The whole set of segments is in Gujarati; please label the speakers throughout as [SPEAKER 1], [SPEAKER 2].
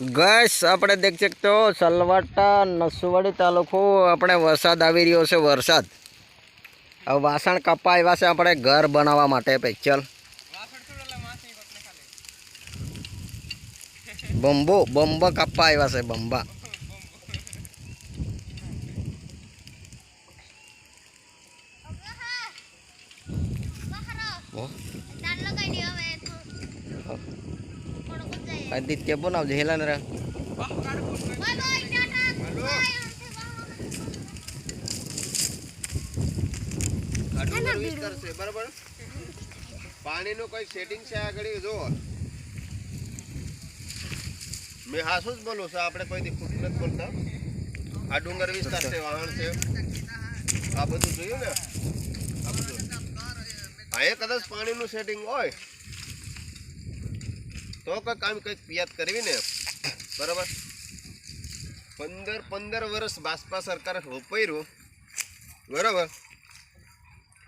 [SPEAKER 1] ગેસ આપણે દેખ શકતો સલવાટા નસવાડી તાલુકો આપણે વરસાદ આવી રહ્યો છે વરસાદ. હવે વાસણ કપા આવ્યા છે આપણે ઘર બનાવવા માટે પેચલ બંબો બંબા કપા આવ્યા છે બંબા. ઓ, આદિત્ય બનાવજે, હેલા ને રે.
[SPEAKER 2] બરાબર? કોઈ મેં હાસું જ બોલું છું, આપણે કોઈથી ખોટું નથી આ ડુંગર વિસ્તાર છે, વાહણ છે. આ બધું જોયું ને? આ બધું. એ કદાચ પાણીનું સેટિંગ હોય. તો કંઈક આમ કંઈક પિયાત કરવી ને બરાબર? પંદર પંદર વર્ષ બાસપા સરકારે રોપાયું બરાબર?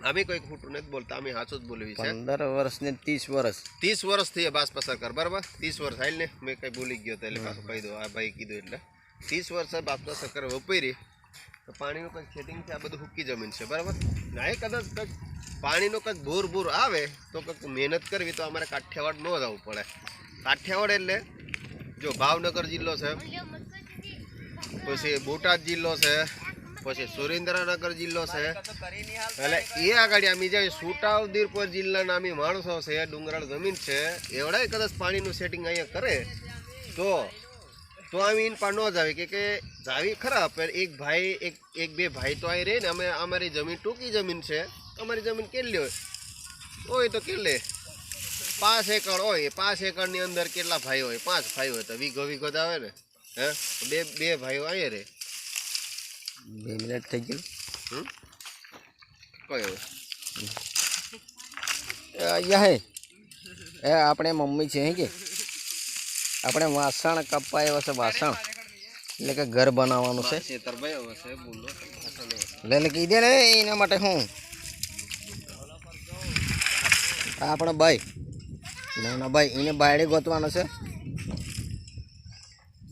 [SPEAKER 2] અમે કોઈ ખોટું નથી બોલતા અમે સાચું જ બોલવી છે.
[SPEAKER 1] પંદર વર્ષ ને ત્રીસ વર્ષ.
[SPEAKER 2] ત્રીસ વર્ષ થઈ બાસપા સરકાર બરાબર? ત્રીસ વર્ષ હાલ ને મેં કઈ ભૂલી ગયો એટલે પાછું કહી દો આ ભાઈ કીધું એટલે. ત્રીસ વર્ષ બાસપા સરકાર વપરી તો પાણીનું કંઈક સેટિંગ છે આ બધું હુક્કી જમીન છે બરાબર? ના એ કદાચ કંઈક પાણીનો કંઈક ભૂર ભૂર આવે તો કંઈક મહેનત કરવી તો અમારે કાઠિયાવાડ ન જવું પડે. કાઠિયાવાડ એટલે? જો, ભાવનગર જિલ્લો છે. પછી બોટાદ જિલ્લો છે. પછી સુરેન્દ્રનગર જિલ્લો છે. એટલે એ આગળ અમે જે સુટાવદીરપુર જિલ્લાના અમે માણસો છે, ડુંગરાળ જમીન છે એવડાય કદાચ પાણીનું સેટિંગ અહીંયા કરે. તો તો અમે ઇન પણ ન જાવી. કે કે જાવી ખરા, પણ એક ભાઈ, એક એક બે ભાઈ તો અહીં રહે ને અમે અમારી જમીન ટૂંકી જમીન છે. અમારી જમીન કેટલી હોય? હોય તો કેટલે? પાંચ એકર હોય પાંચ એકરની અંદર કેટલા ભાઈ હોય? પાંચ ભાઈ હોય તો વીઘો વીઘો જ આવે ને? હે? બે બે ભાઈઓ આવે રે.
[SPEAKER 1] બે મિનિટ થઈ ગયું.
[SPEAKER 2] હમ? કયો
[SPEAKER 1] અહીંયા હે. એ આપણે મમ્મી છે હે કે? આપણે વાસણ કપા એવા છે વાસણ. એટલે કે ઘર બનાવવાનું છે. લે લે કીધે ને એના માટે હું. આપણો ભાઈ. નાના ભાઈ એને બાયડે ગોતવાનો છે.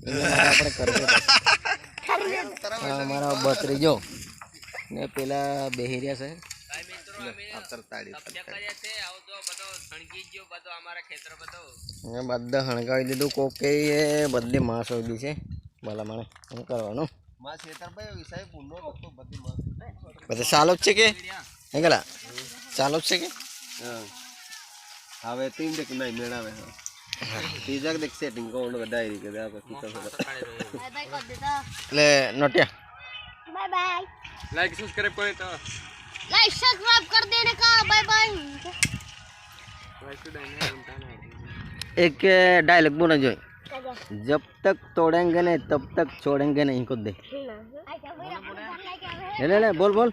[SPEAKER 1] એના આપણે કરવું અમારા બત્રીજો ને પેલા બેહી રહ્યા છે ને બધા હણગાવી દીધું. કોક કે એ બધી માસ હોય છે. ભલા મને શું કરવાનું?
[SPEAKER 2] બધા
[SPEAKER 1] ચાલુ જ છે કે? હે ગલા? ચાલુ જ છે કે?
[SPEAKER 2] હવે તીન દેખ નહીં મેળાવે ત્રીજા દેખ સેટિંગ કોણ ડાયરી કે આ પછી તો
[SPEAKER 1] એટલે Notiya
[SPEAKER 3] bye bye
[SPEAKER 4] like subscribe કરે તો
[SPEAKER 3] लाइक सब्सक्राइब कर देने का बाय बाय
[SPEAKER 1] एक डायलॉग बोलना जो जब तक तोड़ेंगे नहीं तब तक छोड़ेंगे नहीं खुद दे ले ले ले बोल बोल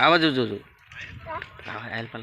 [SPEAKER 1] आवाज जो जो 啊，阿尔法。